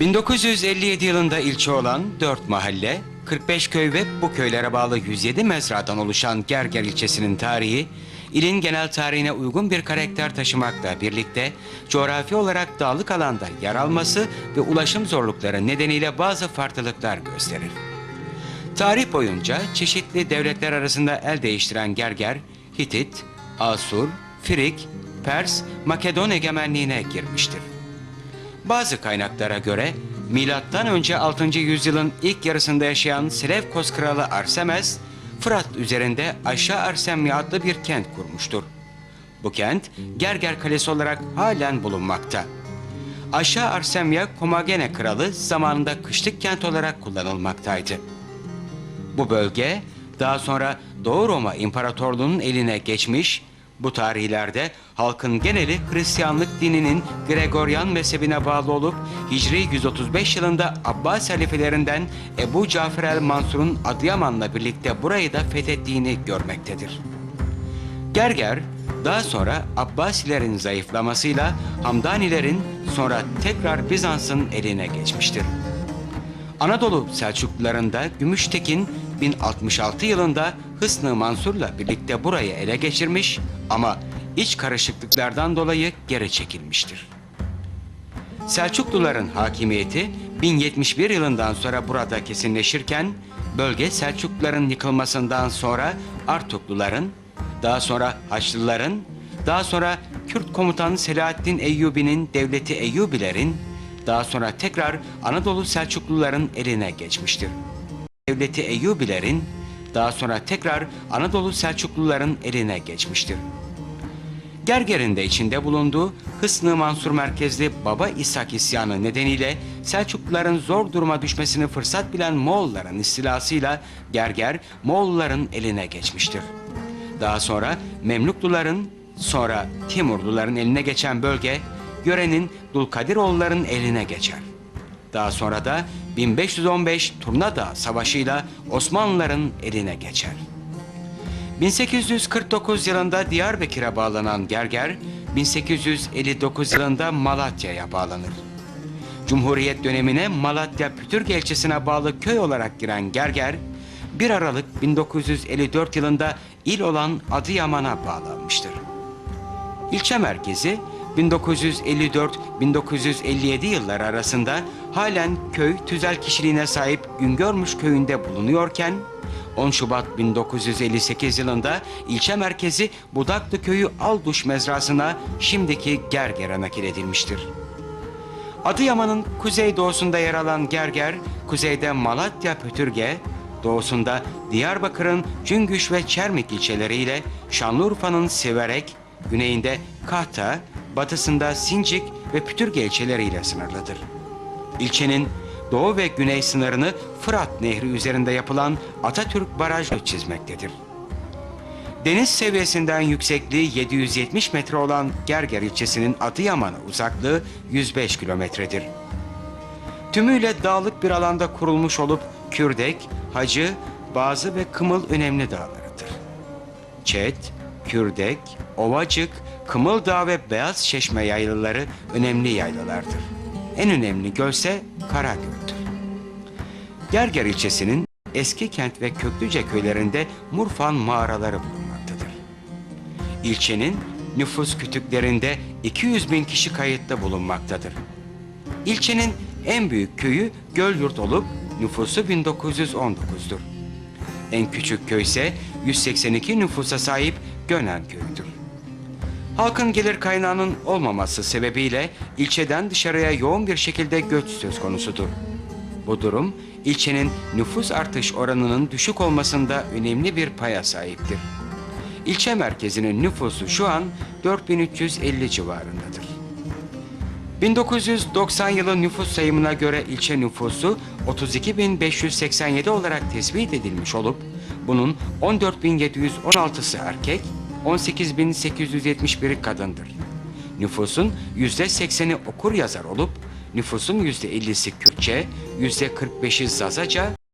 1957 yılında ilçe olan 4 mahalle, 45 köy ve bu köylere bağlı 107 mezradan oluşan Gerger ilçesinin tarihi, ilin genel tarihine uygun bir karakter taşımakla birlikte coğrafi olarak dağlık alanda yer alması ve ulaşım zorlukları nedeniyle bazı farklılıklar gösterir. Tarih boyunca çeşitli devletler arasında el değiştiren Gerger, Hitit, Asur, Frig, Pers, Makedon egemenliğine girmiştir. Bazı kaynaklara göre milattan önce 6. yüzyılın ilk yarısında yaşayan Selevkos kralı Arsemes, Fırat üzerinde Aşağı Arsemya adlı bir kent kurmuştur. Bu kent Gerger Kalesi olarak halen bulunmakta. Aşağı Arsemya Komagene kralı zamanında kışlık kent olarak kullanılmaktaydı. Bu bölge daha sonra Doğu Roma İmparatorluğu'nun eline geçmiş, bu tarihlerde halkın geneli Hristiyanlık dininin Gregoryan mezhebine bağlı olup Hicri 135 yılında Abbas halifelerinden Ebu Cafer el Mansur'un Adıyaman'la birlikte burayı da fethettiğini görmektedir. Gerger daha sonra Abbasilerin zayıflamasıyla Hamdanilerin sonra tekrar Bizans'ın eline geçmiştir. Anadolu Selçuklularında Gümüştekin 1066 yılında Hısnı Mansur'la birlikte burayı ele geçirmiş ama iç karışıklıklardan dolayı geri çekilmiştir. Selçukluların hakimiyeti 1071 yılından sonra burada kesinleşirken bölge Selçukluların yıkılmasından sonra Artukluların, daha sonra Haçlıların, daha sonra Kürt komutan Selahaddin Eyyubi'nin devleti Eyyubilerin, daha sonra tekrar Anadolu Selçukluların eline geçmiştir. Devleti Eyyubilerin, daha sonra tekrar Anadolu Selçukluların eline geçmiştir. Gerger'in de içinde bulunduğu Hısnı Mansur merkezli Baba İshak isyanı nedeniyle Selçukluların zor duruma düşmesini fırsat bilen Moğolların istilasıyla Gerger Moğolların eline geçmiştir. Daha sonra Memlukluların sonra Timurluların eline geçen bölge yörenin Dulkadiroğulların eline geçer. Daha sonra da 1515 Turnadağ Savaşı'yla Osmanlıların eline geçer. 1849 yılında Diyarbakır'a bağlanan Gerger, 1859 yılında Malatya'ya bağlanır. Cumhuriyet dönemine Malatya Pütürge ilçesine bağlı köy olarak giren Gerger, 1 Aralık 1954 yılında il olan Adıyaman'a bağlanmıştır. İlçe merkezi 1954-1957 yılları arasında halen köy tüzel kişiliğine sahip Güngörmüş köyünde bulunuyorken 10 Şubat 1958 yılında ilçe merkezi Budaklı köyü Alduş mezrasına şimdiki Gerger'e nakil edilmiştir. Adıyaman'ın kuzeydoğusunda yer alan Gerger, kuzeyde Malatya Pötürge, doğusunda Diyarbakır'ın Cüngüş ve Çermik ilçeleriyle Şanlıurfa'nın Siverek, güneyinde Kahta, batısında Sincik ve Pütürge ilçeleriyle sınırlıdır. İlçenin doğu ve güney sınırını Fırat Nehri üzerinde yapılan Atatürk Barajı çizmektedir. Deniz seviyesinden yüksekliği 770 metre olan Gerger ilçesinin Adıyaman'a uzaklığı 105 kilometredir. Tümüyle dağlık bir alanda kurulmuş olup Kürdek, Hacı, Bazı ve Kımıl önemli dağlarıdır. Çet, Kürdek, Ovacık, Kımıldağ ve Beyaz Çeşme yaylaları önemli yaylalardır. En önemli gölse Karagöl'dür. Gerger ilçesinin eski kent ve Köklüce köylerinde Murfan mağaraları bulunmaktadır. İlçenin nüfus kütüklerinde 200 bin kişi kayıtlı bulunmaktadır. İlçenin en büyük köyü Gölyurt olup nüfusu 1919'dur. En küçük köy ise 182 nüfusa sahip Gönen köyüdür. Halkın gelir kaynağının olmaması sebebiyle ilçeden dışarıya yoğun bir şekilde göç söz konusudur. Bu durum ilçenin nüfus artış oranının düşük olmasında önemli bir paya sahiptir. İlçe merkezinin nüfusu şu an 4350 civarındadır. 1990 yılı nüfus sayımına göre ilçe nüfusu 32.587 olarak tespit edilmiş olup bunun 14.716'sı erkek, 18.871'i kadındır. Nüfusun %80'i okur yazar olup nüfusun %50'si Kürtçe, %45'i Zazaca,